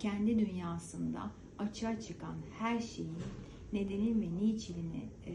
kendi dünyasında açığa çıkan her şeyin nedenin ve niçinini e,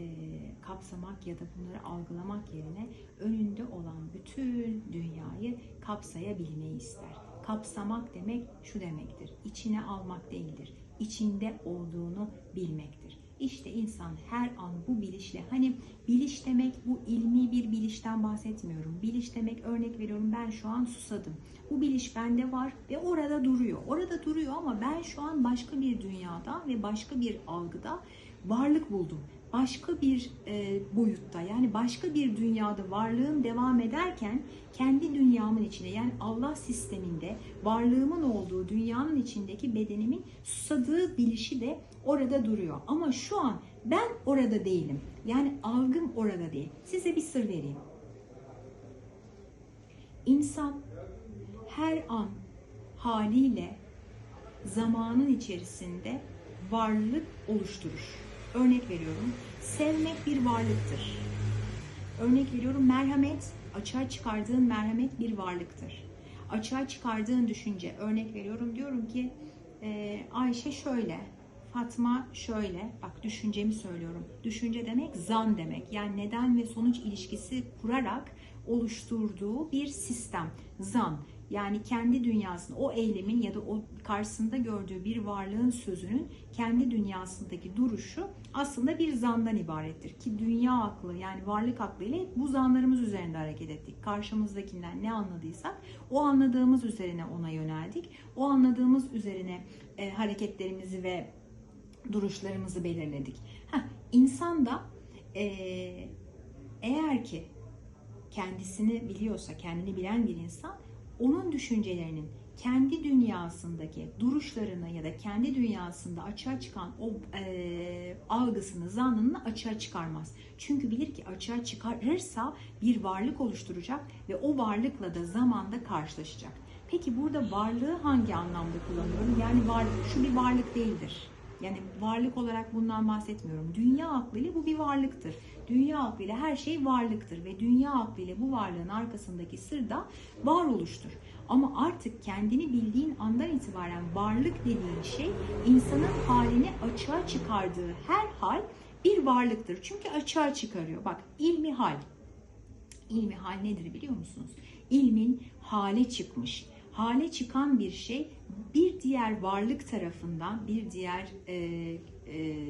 kapsamak ya da bunları algılamak yerine önünde olan bütün dünyayı kapsayabilmeyi ister. Kapsamak demek şu demektir. İçine almak değildir. İçinde olduğunu bilmektir. İşte insan her an bu bilişle hani biliş demek bu ilmi bir bilişten bahsetmiyorum. Biliş demek örnek veriyorum ben şu an susadım. Bu biliş bende var ve orada duruyor. Orada duruyor ama ben şu an başka bir dünyada ve başka bir algıda varlık buldum. Başka bir e, boyutta yani başka bir dünyada varlığım devam ederken kendi dünyamın içinde yani Allah sisteminde varlığımın olduğu dünyanın içindeki bedenimin susadığı bilişi de orada duruyor. Ama şu an ben orada değilim. Yani algım orada değil. Size bir sır vereyim. İnsan her an haliyle zamanın içerisinde varlık oluşturur. Örnek veriyorum. Sevmek bir varlıktır. Örnek veriyorum merhamet, açığa çıkardığın merhamet bir varlıktır. Açığa çıkardığın düşünce, örnek veriyorum diyorum ki Ayşe şöyle, Fatma şöyle, bak düşüncemi söylüyorum. Düşünce demek zan demek. Yani neden ve sonuç ilişkisi kurarak oluşturduğu bir sistem. Zan. Yani kendi dünyasında o eylemin ya da o karşısında gördüğü bir varlığın sözünün kendi dünyasındaki duruşu aslında bir zandan ibarettir. Ki dünya aklı yani varlık aklı ile bu zanlarımız üzerinde hareket ettik. Karşımızdakinden ne anladıysak o anladığımız üzerine ona yöneldik. O anladığımız üzerine e, hareketlerimizi ve duruşlarımızı belirledik. Heh, insan da e, eğer ki kendisini biliyorsa, kendini bilen bir insan onun düşüncelerinin kendi dünyasındaki duruşlarını ya da kendi dünyasında açığa çıkan o e, algısını, zannını açığa çıkarmaz. Çünkü bilir ki açığa çıkarırsa bir varlık oluşturacak ve o varlıkla da zamanda karşılaşacak. Peki burada varlığı hangi anlamda kullanıyorum? Yani varlık, şu bir varlık değildir. Yani varlık olarak bundan bahsetmiyorum. Dünya aklıyla bu bir varlıktır. Dünya aklıyla her şey varlıktır ve dünya aklıyla bu varlığın arkasındaki sır da varoluştur. Ama artık kendini bildiğin andan itibaren varlık dediğin şey insanın halini açığa çıkardığı her hal bir varlıktır. Çünkü açığa çıkarıyor. Bak ilmi hal. İlmi hal nedir biliyor musunuz? İlmin hale çıkmış hale çıkan bir şey bir diğer varlık tarafından, bir diğer e, e,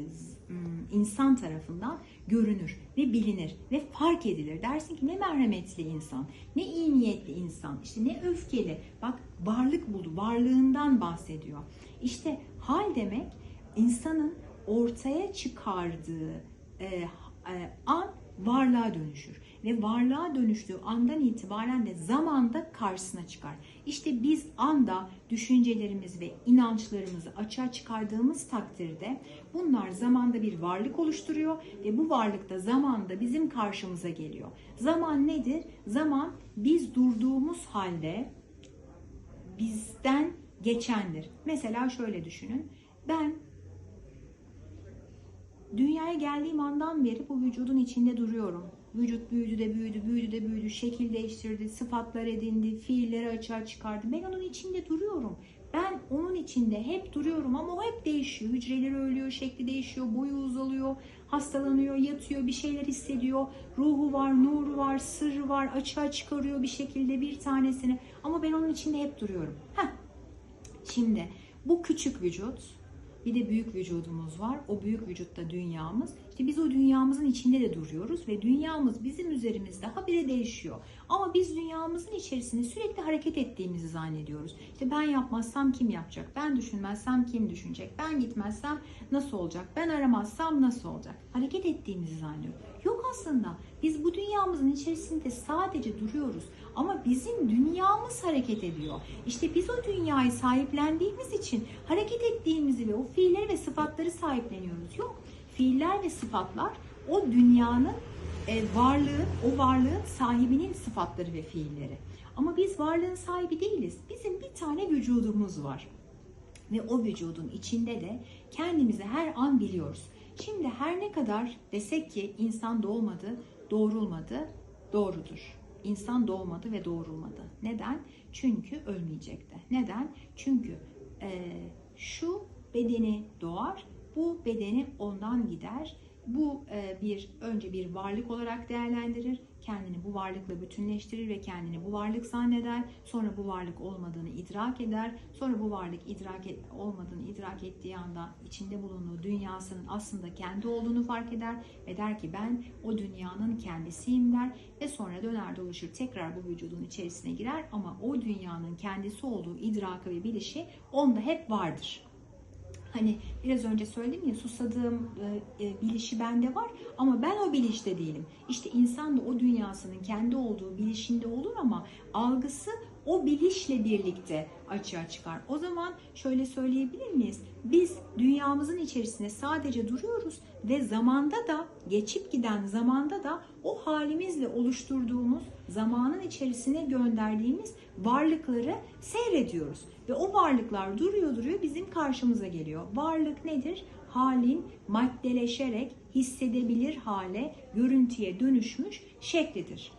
insan tarafından görünür ve bilinir ve fark edilir. Dersin ki ne merhametli insan, ne iyi niyetli insan, işte ne öfkeli. Bak varlık buldu, varlığından bahsediyor. İşte hal demek insanın ortaya çıkardığı e, e, an varlığa dönüşür. Ve varlığa dönüştüğü andan itibaren de zamanda karşısına çıkar. İşte biz anda düşüncelerimiz ve inançlarımızı açığa çıkardığımız takdirde bunlar zamanda bir varlık oluşturuyor ve bu varlık da zamanda bizim karşımıza geliyor. Zaman nedir? Zaman biz durduğumuz halde bizden geçendir. Mesela şöyle düşünün. Ben Dünyaya geldiğim andan beri bu vücudun içinde duruyorum. Vücut büyüdü de büyüdü, büyüdü de büyüdü, şekil değiştirdi, sıfatlar edindi, fiilleri açığa çıkardı. Ben onun içinde duruyorum. Ben onun içinde hep duruyorum ama o hep değişiyor. Hücreleri ölüyor, şekli değişiyor, boyu uzalıyor, hastalanıyor, yatıyor, bir şeyler hissediyor. Ruhu var, nuru var, sırrı var, açığa çıkarıyor bir şekilde bir tanesini. Ama ben onun içinde hep duruyorum. Heh. Şimdi bu küçük vücut bir de büyük vücudumuz var. O büyük vücutta dünyamız. İşte biz o dünyamızın içinde de duruyoruz ve dünyamız bizim üzerimizde habire değişiyor. Ama biz dünyamızın içerisinde sürekli hareket ettiğimizi zannediyoruz. İşte ben yapmazsam kim yapacak? Ben düşünmezsem kim düşünecek? Ben gitmezsem nasıl olacak? Ben aramazsam nasıl olacak? Hareket ettiğimizi zannediyoruz. Yok aslında biz bu dünyamızın içerisinde sadece duruyoruz ama bizim dünyamız hareket ediyor. İşte biz o dünyayı sahiplendiğimiz için hareket ettiğimizi ve o fiilleri ve sıfatları sahipleniyoruz. Yok fiiller ve sıfatlar o dünyanın e, varlığın, o varlığın sahibinin sıfatları ve fiilleri. Ama biz varlığın sahibi değiliz. Bizim bir tane vücudumuz var. Ve o vücudun içinde de kendimizi her an biliyoruz. Şimdi her ne kadar desek ki insan doğmadı, doğrulmadı, doğrudur. İnsan doğmadı ve doğrulmadı. Neden? Çünkü ölmeyecekti. Neden? Çünkü e, şu bedeni doğar, bu bedeni ondan gider. Bu e, bir önce bir varlık olarak değerlendirir, kendini bu varlıkla bütünleştirir ve kendini bu varlık zanneder. Sonra bu varlık olmadığını idrak eder. Sonra bu varlık idrak et, olmadığını idrak ettiği anda içinde bulunduğu dünyasının aslında kendi olduğunu fark eder ve der ki ben o dünyanın kendisiyim der ve sonra döner dolaşır tekrar bu vücudun içerisine girer ama o dünyanın kendisi olduğu idrakı ve bilişi onda hep vardır. Hani biraz önce söyledim ya susadığım e, e, bilişi bende var ama ben o bilinçte değilim. İşte insan da o dünyasının kendi olduğu bilişinde olur ama algısı o bilişle birlikte açığa çıkar. O zaman şöyle söyleyebilir miyiz? Biz dünyamızın içerisinde sadece duruyoruz ve zamanda da geçip giden zamanda da o halimizle oluşturduğumuz zamanın içerisine gönderdiğimiz varlıkları seyrediyoruz. Ve o varlıklar duruyor duruyor bizim karşımıza geliyor. Varlık nedir? Halin maddeleşerek hissedebilir hale, görüntüye dönüşmüş şeklidir.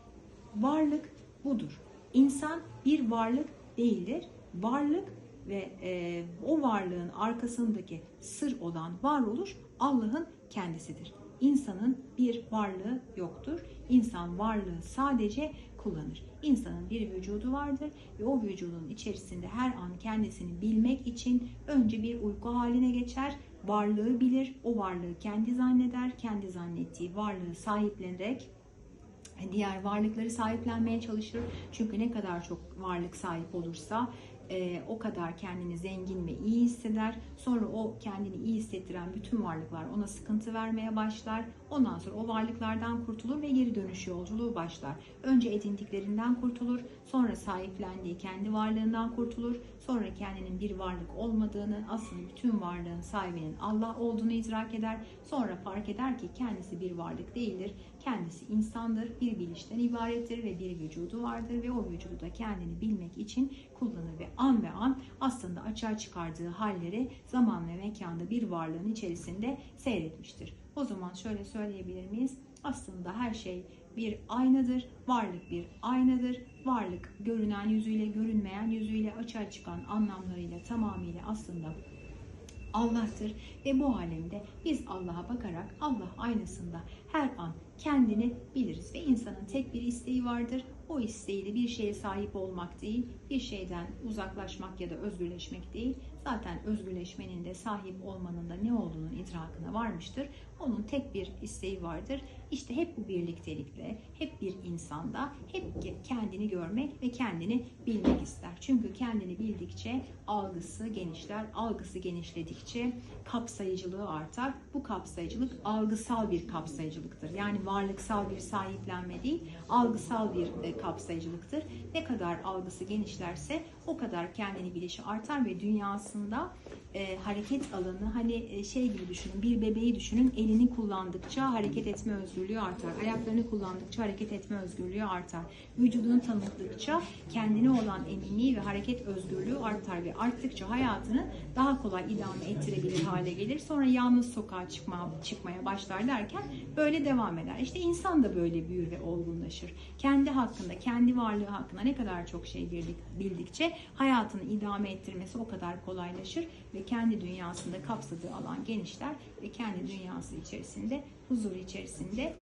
Varlık budur. İnsan bir varlık değildir. Varlık ve e, o varlığın arkasındaki sır olan varoluş Allah'ın kendisidir. İnsanın bir varlığı yoktur. İnsan varlığı sadece kullanır. İnsanın bir vücudu vardır ve o vücudun içerisinde her an kendisini bilmek için önce bir uyku haline geçer, varlığı bilir, o varlığı kendi zanneder, kendi zannettiği varlığı sahiplenerek diğer varlıkları sahiplenmeye çalışır. Çünkü ne kadar çok varlık sahip olursa e, o kadar kendini zengin ve iyi hisseder. Sonra o kendini iyi hissettiren bütün varlıklar ona sıkıntı vermeye başlar. Ondan sonra o varlıklardan kurtulur ve geri dönüş yolculuğu başlar. Önce edindiklerinden kurtulur, sonra sahiplendiği kendi varlığından kurtulur, sonra kendinin bir varlık olmadığını, aslında bütün varlığın sahibinin Allah olduğunu idrak eder. Sonra fark eder ki kendisi bir varlık değildir. Kendisi insandır, bir bilişten ibarettir ve bir vücudu vardır ve o vücudu da kendini bilmek için kullanır ve an ve an aslında açığa çıkardığı halleri zaman ve mekanda bir varlığın içerisinde seyretmiştir. O zaman şöyle söyleyebilir miyiz? Aslında her şey bir aynadır, varlık bir aynadır. Varlık görünen yüzüyle, görünmeyen yüzüyle, açığa çıkan anlamlarıyla tamamıyla aslında Allah'tır ve bu alemde biz Allah'a bakarak Allah aynasında her an kendini biliriz ve insanın tek bir isteği vardır. O isteği de bir şeye sahip olmak değil, bir şeyden uzaklaşmak ya da özgürleşmek değil. Zaten özgürleşmenin de sahip olmanın da ne olduğunun idrakına varmıştır. Onun tek bir isteği vardır. İşte hep bu birliktelikle, hep bir insanda, hep kendini görmek ve kendini bilmek ister. Çünkü kendini bildikçe algısı genişler, algısı genişledikçe kapsayıcılığı artar. Bu kapsayıcılık algısal bir kapsayıcılıktır. Yani varlıksal bir sahiplenme değil, algısal bir e, kapsayıcılıktır. Ne kadar algısı genişlerse o kadar kendini bilişi artar ve dünyasında e, hareket alanı hani e, şey gibi düşünün bir bebeği düşünün elini kullandıkça hareket etme özgürlüğü artar. Ayaklarını kullandıkça hareket etme özgürlüğü artar. Vücudunu tanıttıkça kendine olan eminliği ve hareket özgürlüğü artar ve arttıkça hayatını daha kolay idame ettirebilir hale gelir. Sonra yalnız sokağa çıkma, çıkmaya başlar derken böyle devam eder. İşte insan da böyle büyür ve olgunlaşır. Kendi hakkında, kendi varlığı hakkında ne kadar çok şey bildikçe hayatını idame ettirmesi o kadar kolaylaşır ve kendi dünyasında kapsadığı alan genişler ve kendi dünyası içerisinde, huzur içerisinde